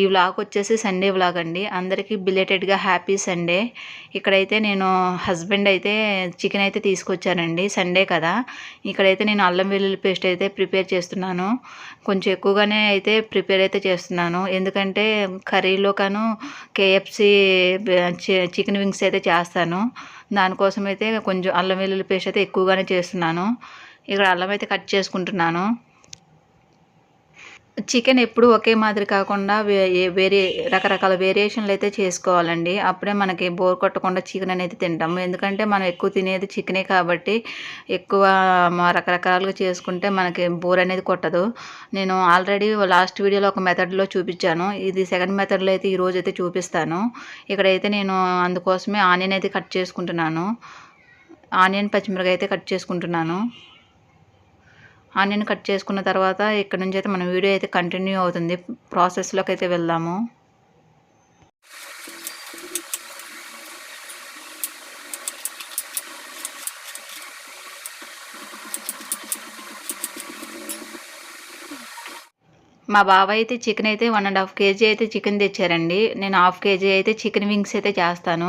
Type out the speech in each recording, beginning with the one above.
ఈ వ్లాగ్ వచ్చేసి Sunday vlog అండి. అందరికీ బిలేటెడ్గా హ్యాపీ సండే ఇక్కడైతే నేను హస్బెండ్ అయితే చికెన్ అయితే తీసుకొచ్చానండి. సండే కదా. ఇక్కడైతే నేను అల్లం వెల్లుల్లి పేస్ట్ అయితే ప్రిపేర్ చేస్తున్నాను. కొంచెం ఎక్కువగానే అయితే ప్రిపేర్ అయితే చేస్తున్నాను. ఎందుకంటే కర్రీలో కాను కేఎఫ్సి చికెన్ వింగ్స్ అయితే చేస్తాను. దానికోసం అయితే కొంచెం అల్లం వెల్లుల్లి పేస్ట్ అయితే ఎక్కువగానే చేస్తున్నాను. ఇక్కడ అల్లం అయితే కట్ చేసుకుంటున్నాను. చికెన్ ఎప్పుడు ఒకే మాదిరి కాకుండా వేరే రకరకాల వేరియేషన్లు అయితే చేసుకోవాలండి. అప్పుడే మనకి బోర్ కొట్టకుండా చికెన్ అనేది తింటాము. ఎందుకంటే మనం ఎక్కువ తినేది చికెనే కాబట్టి ఎక్కువ రకరకాలుగా చేసుకుంటే మనకి బోర్ అనేది కొట్టదు. నేను ఆల్రెడీ లాస్ట్ వీడియోలో ఒక మెథడ్లో చూపించాను. ఇది సెకండ్ మెథడ్లో అయితే ఈరోజు అయితే చూపిస్తాను. ఇక్కడైతే నేను అందుకోసమే ఆనియన్ అయితే కట్ చేసుకుంటున్నాను. ఆనియన్ పచ్చిమిరకాయ అయితే కట్ చేసుకుంటున్నాను. ఆనియన్ కట్ చేసుకున్న తర్వాత ఇక్కడ నుంచి అయితే మన వీడియో అయితే కంటిన్యూ అవుతుంది. ప్రాసెస్లోకి అయితే వెళ్దాము. మా బాబాయ్ అయితే చికెన్ అయితే వన్ అండ్ హాఫ్ కేజీ అయితే చికెన్ తెచ్చారండి. నేను హాఫ్ కేజీ అయితే చికెన్ వింగ్స్ అయితే చేస్తాను.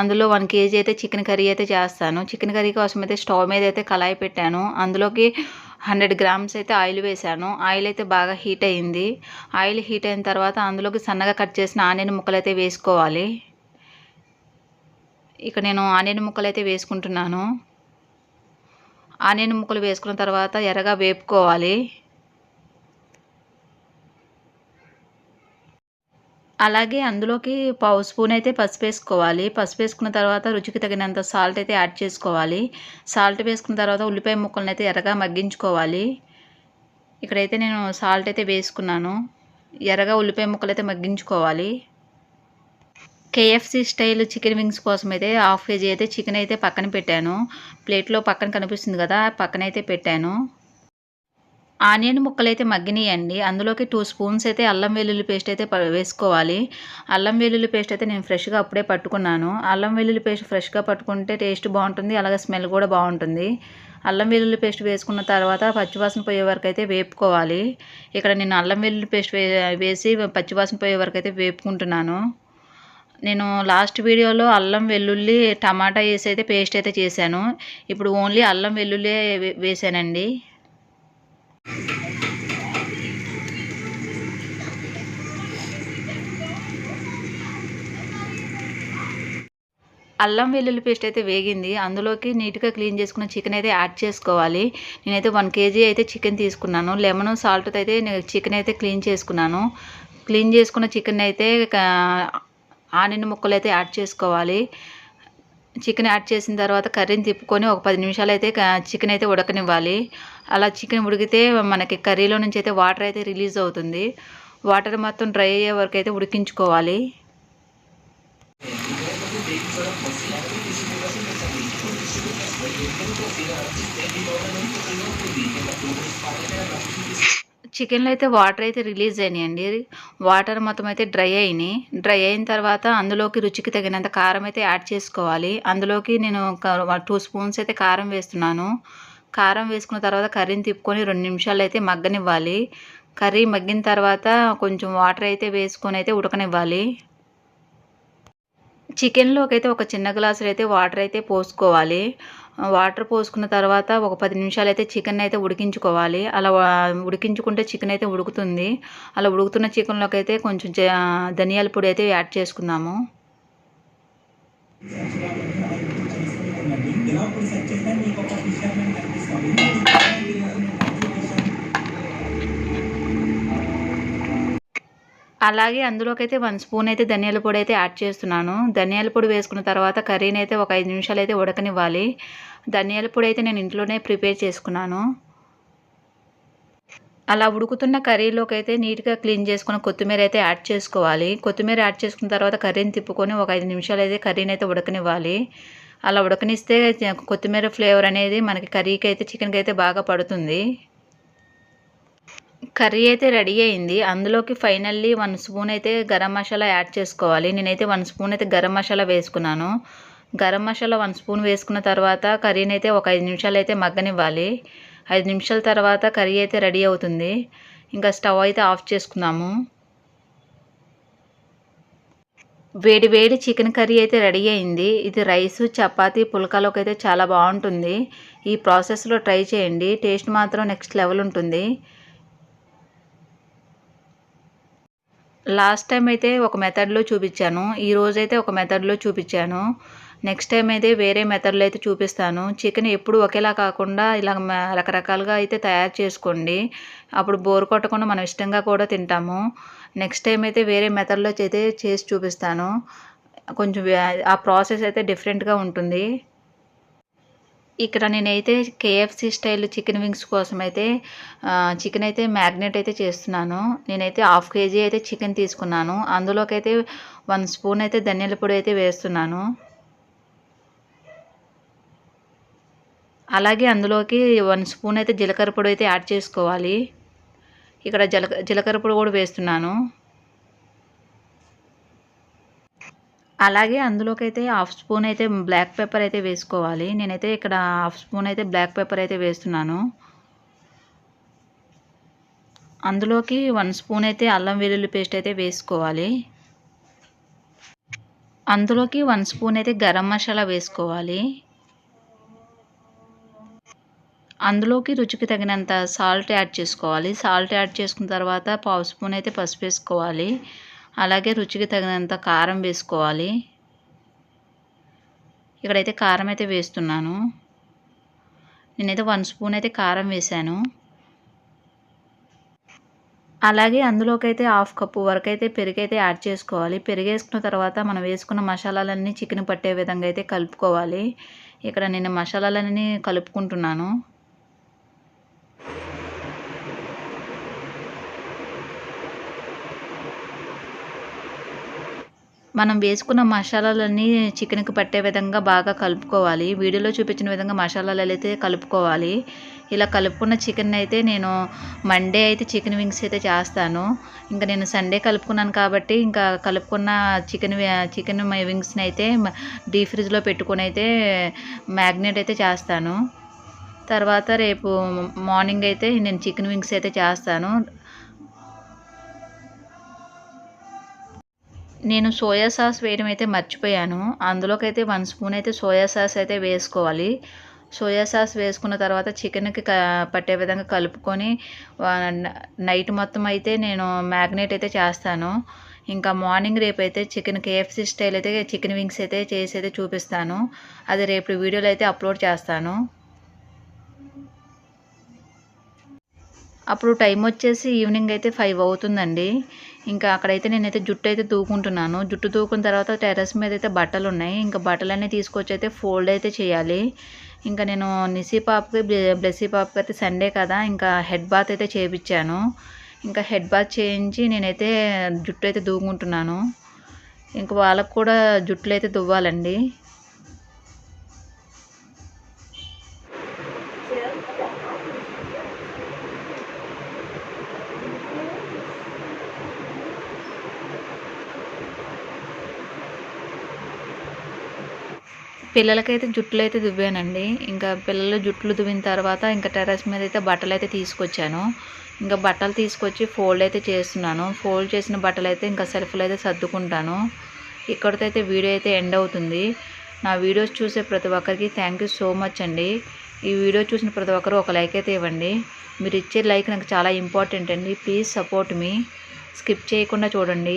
అందులో వన్ కేజీ అయితే చికెన్ కర్రీ అయితే చేస్తాను. చికెన్ కర్రీ కోసం అయితే స్టవ్ మీద అయితే కళాయి పెట్టాను. అందులోకి హండ్రెడ్ గ్రామ్స్ అయితే ఆయిల్ వేసాను ఆయిల్ అయితే బాగా హీట్ అయ్యింది ఆయిల్ హీట్ అయిన తర్వాత అందులోకి సన్నగా కట్ చేసిన ఆనియన్ ముక్కలు అయితే వేసుకోవాలి. ఇక నేను ఆనియన్ ముక్కలు అయితే వేసుకుంటున్నాను. ఆనియన్ ముక్కలు వేసుకున్న తర్వాత ఎర్రగా వేపుకోవాలి. అలాగే అందులోకి పావు స్పూన్ అయితే పసుపు వేసుకోవాలి. పసుపు వేసుకున్న తర్వాత రుచికి తగినంత సాల్ట్ అయితే యాడ్ చేసుకోవాలి. సాల్ట్ వేసుకున్న తర్వాత ఉల్లిపాయ ముక్కలను అయితే ఎర్రగా మగ్గించుకోవాలి. ఇక్కడైతే నేను సాల్ట్ అయితే వేసుకున్నాను. ఎర్రగా ఉల్లిపాయ ముక్కలు అయితే మగ్గించుకోవాలి కేఎఫ్సి స్టైల్ చికెన్ వింగ్స్ కోసం అయితే హాఫ్ కేజీ అయితే చికెన్ అయితే పక్కన పెట్టాను. ప్లేట్లో పక్కన కనిపిస్తుంది కదా పక్కన అయితే పెట్టాను. ఆనియన్ ముక్కలు అయితే మగ్గినాయండి. అందులోకి టూ స్పూన్స్ అయితే అల్లం వెల్లుల్లి పేస్ట్ అయితే వేసుకోవాలి. అల్లం వెల్లుల్లి పేస్ట్ అయితే నేను ఫ్రెష్గా అప్పుడే పట్టుకున్నాను. అల్లం వెల్లుల్లి పేస్ట్ ఫ్రెష్గా పట్టుకుంటే టేస్ట్ బాగుంటుంది అలాగే స్మెల్ కూడా బాగుంటుంది. అల్లం వెల్లుల్లి పేస్ట్ వేసుకున్న తర్వాత పచ్చివాసన పోయే వరకు అయితే వేపుకోవాలి. ఇక్కడ నేను అల్లం వెల్లుల్లి పేస్ట్ వేసి పచ్చివాసన పోయే వరకు అయితే వేపుకుంటున్నాను. నేను లాస్ట్ వీడియోలో అల్లం వెల్లుల్లి టమాటా వేసి అయితే పేస్ట్ అయితే చేశాను. ఇప్పుడు ఓన్లీ అల్లం వెల్లుల్లి వేసానండి. అల్లం వెల్లుల్లి పేస్ట్ అయితే వేగింది. అందులోకి నీట్గా క్లీన్ చేసుకున్న చికెన్ అయితే యాడ్ చేసుకోవాలి. నేనైతే వన్ కేజీ అయితే చికెన్ తీసుకున్నాను. లెమన్ సాల్ట్ అయితే చికెన్ అయితే క్లీన్ చేసుకున్నాను. క్లీన్ చేసుకున్న చికెన్ అయితే ఆనియన్ ముక్కలు అయితే యాడ్ చేసుకోవాలి. చికెన్ యాడ్ చేసిన తర్వాత కర్రీని తిప్పుకొని ఒక పది నిమిషాలు అయితే చికెన్ అయితే ఉడకనివ్వాలి. అలా చికెన్ ఉడికితే మనకి కర్రీలో నుంచి అయితే వాటర్ అయితే రిలీజ్ అవుతుంది. వాటర్ మొత్తం డ్రై అయ్యే వరకు అయితే ఉడికించుకోవాలి. చికెన్లో అయితే వాటర్ అయితే రిలీజ్ అయినాయండి. వాటర్ మొత్తం అయితే డ్రై అయినాయి. డ్రై అయిన తర్వాత అందులోకి రుచికి తగినంత కారం అయితే యాడ్ చేసుకోవాలి. అందులోకి నేను టూ స్పూన్స్ అయితే కారం వేస్తున్నాను. కారం వేసుకున్న తర్వాత కర్రీని తిప్పుకొని రెండు నిమిషాలు అయితే మగ్గనివ్వాలి. కర్రీ మగ్గిన తర్వాత కొంచెం వాటర్ అయితే వేసుకొని అయితే ఉడకనివ్వాలి. చికెన్లోకి అయితే ఒక చిన్న గ్లాసులు అయితే వాటర్ అయితే పోసుకోవాలి వాటర్ పోసుకున్న తర్వాత ఒక పది నిమిషాలు అయితే చికెన్ అయితే ఉడికించుకోవాలి. అలా ఉడికించుకుంటే చికెన్ అయితే ఉడుకుతుంది. అలా ఉడుకుతున్న చికెన్లోకి అయితే కొంచెం ధనియాల పొడి అయితే యాడ్ చేసుకుందాము. అలాగే అందులోకైతే వన్ స్పూన్ అయితే ధనియాల పొడి అయితే యాడ్ చేస్తున్నాను. ధనియాల పొడి వేసుకున్న తర్వాత కర్రీని అయితే ఒక ఐదు నిమిషాలు అయితే ఉడకనివ్వాలి. ధనియాల పొడి అయితే నేను ఇంట్లోనే ప్రిపేర్ చేసుకున్నాను. అలా ఉడుకుతున్న కర్రీలోకి అయితే నీట్గా క్లీన్ చేసుకుని కొత్తిమీర అయితే యాడ్ చేసుకోవాలి. కొత్తిమీర యాడ్ చేసుకున్న తర్వాత కర్రీని తిప్పుకొని ఒక ఐదు నిమిషాలు అయితే కర్రీని అయితే ఉడకనివ్వాలి. అలా ఉడకనిస్తే కొత్తిమీర ఫ్లేవర్ అనేది మనకి కర్రీకి అయితే చికెన్కి అయితే బాగా పడుతుంది. కర్రీ అయితే రెడీ అయింది. అందులోకి ఫైనల్లీ వన్ స్పూన్ అయితే గరం మసాలా యాడ్ చేసుకోవాలి. నేనైతే వన్ స్పూన్ అయితే గరం మసాలా వేసుకున్నాను. గరం మసాలా వన్ స్పూన్ వేసుకున్న తర్వాత కర్రీని అయితే ఒక ఐదు నిమిషాలు అయితే మగ్గనివ్వాలి. ఐదు నిమిషాల తర్వాత కర్రీ అయితే రెడీ అవుతుంది. ఇంకా స్టవ్ అయితే ఆఫ్ చేసుకున్నాము. వేడి వేడి చికెన్ కర్రీ అయితే రెడీ అయింది. ఇది రైస్ చపాతీ పుల్కాలోకి అయితే చాలా బాగుంటుంది. ఈ ప్రాసెస్లో ట్రై చేయండి. టేస్ట్ మాత్రం నెక్స్ట్ లెవెల్ ఉంటుంది. లాస్ట్ టైం అయితే ఒక మెథడ్లో చూపించాను ఈ రోజైతే ఒక మెథడ్లో చూపించాను. నెక్స్ట్ టైం అయితే వేరే మెథడ్లో అయితే చూపిస్తాను. చికెన్ ఎప్పుడు ఒకేలా కాకుండా ఇలా రకరకాలుగా అయితే తయారు చేసుకోండి. అప్పుడు బోర్ కొట్టకుండా మనం ఇష్టంగా కూడా తింటాము. నెక్స్ట్ టైం అయితే వేరే మెథడ్లో అయితే చేసి చూపిస్తాను. కొంచెం ఆ ప్రాసెస్ అయితే డిఫరెంట్గా ఉంటుంది. ఇక్కడ నేనైతే కేఎఫ్సి స్టైల్ చికెన్ వింగ్స్ కోసం అయితే చికెన్ అయితే మ్యాగ్నేట్ అయితే చేస్తున్నాను. నేనైతే హాఫ్ కేజీ అయితే చికెన్ తీసుకున్నాను. అందులోకి అయితే వన్ స్పూన్ అయితే ధనియాల పొడి అయితే వేస్తున్నాను. అలాగే అందులోకి వన్ స్పూన్ అయితే జీలకర్ర పొడి అయితే యాడ్ చేసుకోవాలి. ఇక్కడ జీలక జీలకర్ర పొడి కూడా వేస్తున్నాను. అలాగే అందులోకి అయితే హాఫ్ స్పూన్ అయితే బ్లాక్ పెప్పర్ అయితే వేసుకోవాలి. నేనైతే ఇక్కడ హాఫ్ స్పూన్ అయితే బ్లాక్ పెప్పర్ అయితే వేస్తున్నాను. అందులోకి వన్ స్పూన్ అయితే అల్లం వెల్లుల్లి పేస్ట్ అయితే వేసుకోవాలి. అందులోకి వన్ స్పూన్ అయితే గరం మసాలా వేసుకోవాలి. అందులోకి రుచికి తగినంత సాల్ట్ యాడ్ చేసుకోవాలి. సాల్ట్ యాడ్ చేసుకున్న తర్వాత పావు స్పూన్ అయితే పసుపు వేసుకోవాలి. అలాగే రుచికి తగినంత కారం వేసుకోవాలి. ఇక్కడైతే కారం అయితే వేస్తున్నాను. నేనైతే వన్ స్పూన్ అయితే కారం వేశాను. అలాగే అందులోకి అయితే హాఫ్ కప్పు వరకు అయితే పెరుగు అయితే యాడ్ చేసుకోవాలి. పెరుగు వేసుకున్న తర్వాత మనం వేసుకున్న మసాలాలన్నీ చికెన్ పట్టే విధంగా అయితే కలుపుకోవాలి. ఇక్కడ నేను మసాలాలన్నీ కలుపుకుంటున్నాను. మనం వేసుకున్న మసాలాలన్నీ చికెన్కి పట్టే విధంగా బాగా కలుపుకోవాలి. వీడియోలో చూపించిన విధంగా మసాలాలు అయితే కలుపుకోవాలి. ఇలా కలుపుకున్న చికెన్ అయితే నేను మండే అయితే చికెన్ వింగ్స్ అయితే చేస్తాను. ఇంకా నేను సండే కలుపుకున్నాను కాబట్టి ఇంకా కలుపుకున్న చికెన్ చికెన్ వింగ్స్ని అయితే డీ ఫ్రిడ్జ్లో పెట్టుకుని అయితే మ్యాగ్నేట్ అయితే చేస్తాను. తర్వాత రేపు మార్నింగ్ అయితే నేను చికెన్ వింగ్స్ అయితే చేస్తాను. నేను సోయా సాస్ వేయడం అయితే మర్చిపోయాను. అందులోకి అయితే వన్ స్పూన్ అయితే సోయా సాస్ అయితే వేసుకోవాలి. సోయా సాస్ వేసుకున్న తర్వాత చికెన్కి పట్టే విధంగా కలుపుకొని నైట్ మొత్తం అయితే నేను మ్యాగ్నేట్ అయితే చేస్తాను. ఇంకా మార్నింగ్ రేపు అయితే చికెన్ కేఎఫ్సీ స్టైల్ అయితే చికెన్ వింగ్స్ అయితే చేసి అయితే చూపిస్తాను. అది రేపు వీడియోలో అయితే అప్లోడ్ చేస్తాను. అప్పుడు టైం వచ్చేసి ఈవినింగ్ అయితే ఫైవ్ అవుతుందండి. ఇంకా అక్కడైతే నేనైతే జుట్టు అయితే తూకుంటున్నాను. జుట్టు తూకున్న తర్వాత టెర్రస్ మీద అయితే బట్టలు ఉన్నాయి. ఇంకా బట్టలన్నీ తీసుకొచ్చి అయితే ఫోల్డ్ అయితే చేయాలి. ఇంకా నేను నిసి పాపకి బ్లెస్సీ పాపకి అయితే సండే కదా ఇంకా హెడ్ బాత్ అయితే చేయించాను ఇంకా హెడ్ బాత్ చేయించి నేనైతే జుట్టు అయితే దూకుంటున్నాను ఇంకా వాళ్ళకు కూడా జుట్లు అయితే దువ్వాలండి పిల్లలకైతే జుట్లు అయితే దువ్వానండి. ఇంకా పిల్లలు జుట్లు దువ్విన తర్వాత ఇంకా టెర్రస్ మీద అయితే బట్టలు అయితే తీసుకొచ్చాను. ఇంకా బట్టలు తీసుకొచ్చి ఫోల్డ్ అయితే చేస్తున్నాను. ఫోల్డ్ చేసిన బట్టలు అయితే ఇంకా సెల్ఫ్లో అయితే సర్దుకుంటాను. ఇక్కడితో అయితే వీడియో అయితే ఎండ్ అవుతుంది. నా వీడియోస్ చూసే ప్రతి ఒక్కరికి థ్యాంక్ యూ సో మచ్ అండి. ఈ వీడియో చూసిన ప్రతి ఒక్కరు ఒక లైక్ అయితే ఇవ్వండి. మీరు ఇచ్చే లైక్ నాకు చాలా ఇంపార్టెంట్ అండి. ప్లీజ్ సపోర్ట్ మీ స్కిప్ చేయకుండా చూడండి.